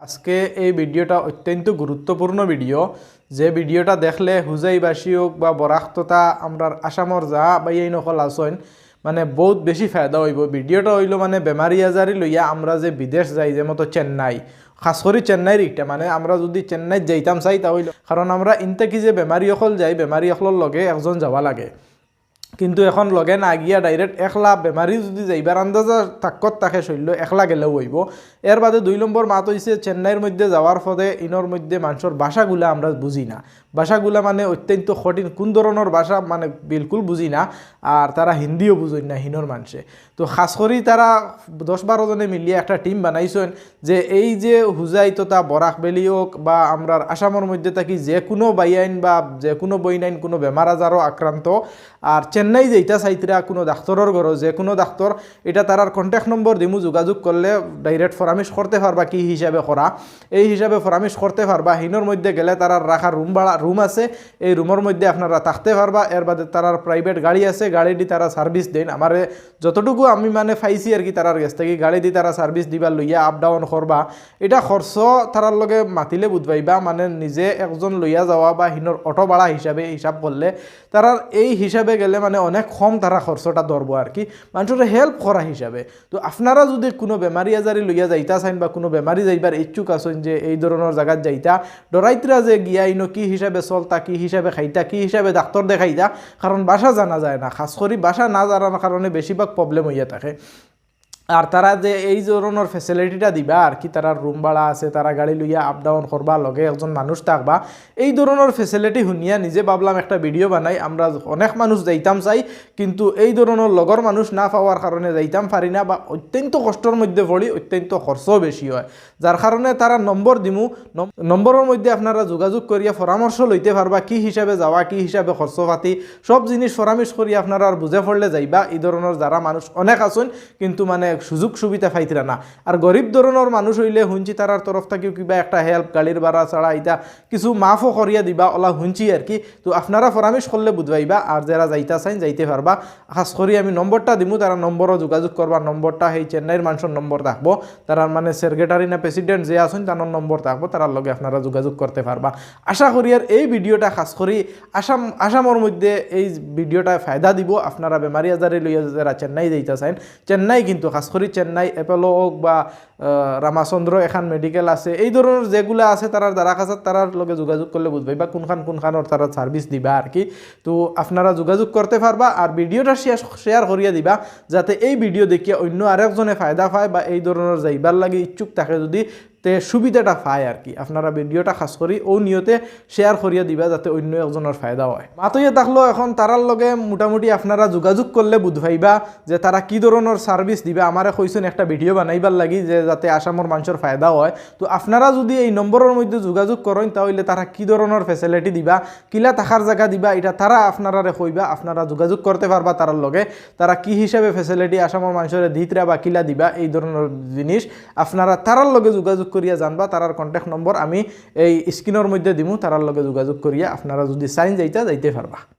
আজকে এই ভিডিওটা অত্যন্ত গুরুত্বপূর্ণ ভিডিও। যে ভিডিওটা দেখলে হুজাইবাসী হোক বা বরাক্ততা আমরা আসামর যা বা এই নকল আসন মানে বহুত বেশি ফায়দা হইব। ভিডিওটা হইল মানে বেমারি আজারি লইয়া আমরা যে বিদেশ যাই যে মতো চেন্নাই খাস করে চেন্নাইর ইটা মানে আমরা যদি চেন্নাইত যাইতাম চাই তাহলে কারণ আমরা ইনতে কি যে বেমারি অকল যাই বেমারি অকলৰ লগে একজন যাবা লাগে। কিন্তু এখন লগে না গিয়া ডাইরেক্ট একলা বেমারি যদি যাইবার আন্দাজা তাকত তাকে শৈল্য একলা গেলেও হইব। এর বাদে দুই নম্বর মাত হইছে চেন্নাইয়ের মধ্যে যাওয়ার ফলে ইনর মধ্যে মানুষের ভাষাগুলা আমরা বুঝি না। ভাষাগুলা মানে অত্যন্ত কঠিন, কোন ধরনের ভাষা মানে বিলকুল বুঝি না, আর তারা হিন্দিও বুঝেন না হিনর মানুষে তো খাস করি তারা দশ বারো জনে মিলিয়ে একটা টিম বানাইছেন, যে এই যে হুজাই তথা বরাক বেলি হোক বা আমরা আসামের মধ্যে থাকি যে কোনো বাইআইন বা যে কোনো বইনাইন কোনো বেমার আজারও আক্রান্ত আর চেন্নাই যেইটা চাইতরা কোনো ডাক্তরের ঘর যে কোনো ডাক্তর এটা তারার কন্ট্যাক্ট নম্বর দিমু যোগাযোগ করলে ডাইরেক্ট ফরামিশ করতে পারবা কি হিসাবে করা এই হিসাবে ফরামিশ করতে পারবা হিনোর মধ্যে গেলে তারার রাখার রুম ভাড়া রুম আছে। এই রুমের মধ্যে আপনারা থাকতে পারবা এর বাদে তারার প্রাইভেট গাড়ি আছে, গাড়ি দি তারা সার্ভিস দেন। আমার যতটুকু আমি মানে পাইছি আর কি তারার কাছ থেকে গাড়ি দি তারা সার্ভিস দিবার লইয়া আপ ডাউন করবা এটা খরচ তারার লগে মাতিলে বুধবাইবা মানে নিজে একজন লইয়া যাওয়া বা হিনোর অটো ভাড়া হিসাবে হিসাব করলে তারার এই হিসাবে গেলে মানে অনেক কম তারা খরচটা ধরবো আর কি? মানুষের হেল্প করা হিসাবে তো আপনারা যদি কোনো বেমারি আজারি লইয়া যাইতা চাইন বা কোনো বেমারি যাইবার ইচ্ছুক আছেন যে এই ধরনের জায়গাত যাইতা ডরাইতরা যে গিয়া ইনো কি হিসাবে চলতা, কি হিসাবে খাইতা, কি হিসাবে ডাক্তার দেখাইতা কারণ বাসা জানা যায় না। খাস করে বাসা না জানার কারণে বেশিরভাগ প্রবলেম হইয়া থাকে। আর তারা যে এই ধরনের ফেসিলিটিটা দিবা, আর কি তারা রুম ভাড়া আছে, তারা গাড়ি লইয়া আপ ডাউন করবা লগে একজন মানুষ থাকবা, এই ধরনের ফেসিলিটি শুনিয়া নিজে ভাবলাম একটা ভিডিও বানাই, আমরা অনেক মানুষ যাইতাম চাই, কিন্তু এই ধরনের লগর মানুষ না পাওয়ার কারণে যাইতাম পারি না, বা অত্যন্ত কষ্টর মধ্যে পড়ি অত্যন্ত খরচও বেশি হয়। যার কারণে তারা নম্বর দিমু, নম- নম্বরের মধ্যে আপনারা যোগাযোগ করিয়া পরামর্শ লইতে পারবা, কি হিসাবে যাওয়া কি হিসাবে খরচ পাতি, সব জিনিস পরামর্শ করি আপনারা বুঝে পড়লে যাইবা, এই ধরনের যারা মানুষ অনেক আছেন, কিন্তু মানে সুযোগ সুবিধা পাইতরা না। আর গরিব ধরনের মানুষ হইলে হুঞ্চি তারার তরফ থেকে কিবা একটা হেল্প গাড়ির ভাড়া ছাড়া ইটা কিছু মাফও করিয়া দিবা ওলা হুঞ্চি আর কি। তো আপনারা পরামর্শ করলে বুঝবাইবা আর যারা যাইতা চাইন যাইতে পারবা খাস করি আমি নম্বরটা দিমু তারা নম্বরও যোগাযোগ করবা নম্বরটা সেই চেন্নাইয়ের মানুষের নম্বর থাকব। তারা মানে সেক্রেটারি না প্রেসিডেন্ট যে আছেন তার নম্বর থাকব। তার লগে আপনারা যোগাযোগ করতে পারবা। আশা করি আর এই ভিডিওটা খাস করি আসাম আসামের মধ্যে এই ভিডিওটা ফায়দা দিব। আপনারা বেমারি আজারে লইয়া যারা চেন্নাই যাইতে চাইন, চেন্নাই কিন্তু খাস করি চেন্নাই, এপেলো হোক বা রামাচন্দ্র এখান মেডিকেল আছে। এই ধরনের যেগুলো আছে তারার দ্বারা কাছে তারার লগে যোগাযোগ করলে বুঝবে বা কোনখান কোনখানোর তারা সার্ভিস দিবা আর কি? তো আপনারা যোগাযোগ করতে পারবা আর ভিডিওটা শেয়ার শেয়ার করিয়া দিবা, যাতে এই ভিডিও দেখিয়ে অন্য আরেকজনে ফায়দা পায় বা এই ধরনের যাইবার লাগে ইচ্ছুক থাকে যদি তে সুবিধাটা পায় আর কি। আপনারা ভিডিওটা খাস করি ও নিয়তে শেয়ার করিয়া দিবা যাতে অন্য একজনের ফায়দা হয়। মাতইয়া থাকল এখন তারার লগে মোটামুটি আপনারা যোগাযোগ করলে বুধ ভাইবা যে তারা কি ধরনের সার্ভিস দিবা। আমারে কইছেন একটা ভিডিও বানাইবার লাগি যে যাতে আসামের মানুষের ফায়দা হয়। তো আপনারা যদি এই নম্বরের মধ্যে যোগাযোগ করেন, তাহলে তারা কি ধরনের ফেসিলিটি দিবা, কিলা থাকার জায়গা দিবা, এটা তারা আপনারা কইবা। আপনারা যোগাযোগ করতে পারবা তারার লগে। তারা কি হিসাবে ফেসিলিটি আসামের মানুষের দিতরা বা কিলা দিবা, এই ধরনের জিনিস আপনারা তারার লগে যোগাযোগ করিয়া জানবা তারার কন্ট্যাক্ট নম্বর আমি এই স্ক্রিনের মধ্যে দিমু তারার লগে যোগাযোগ করিয়া, আপনারা যদি চাইন যাইতা, যাইতে পারবা।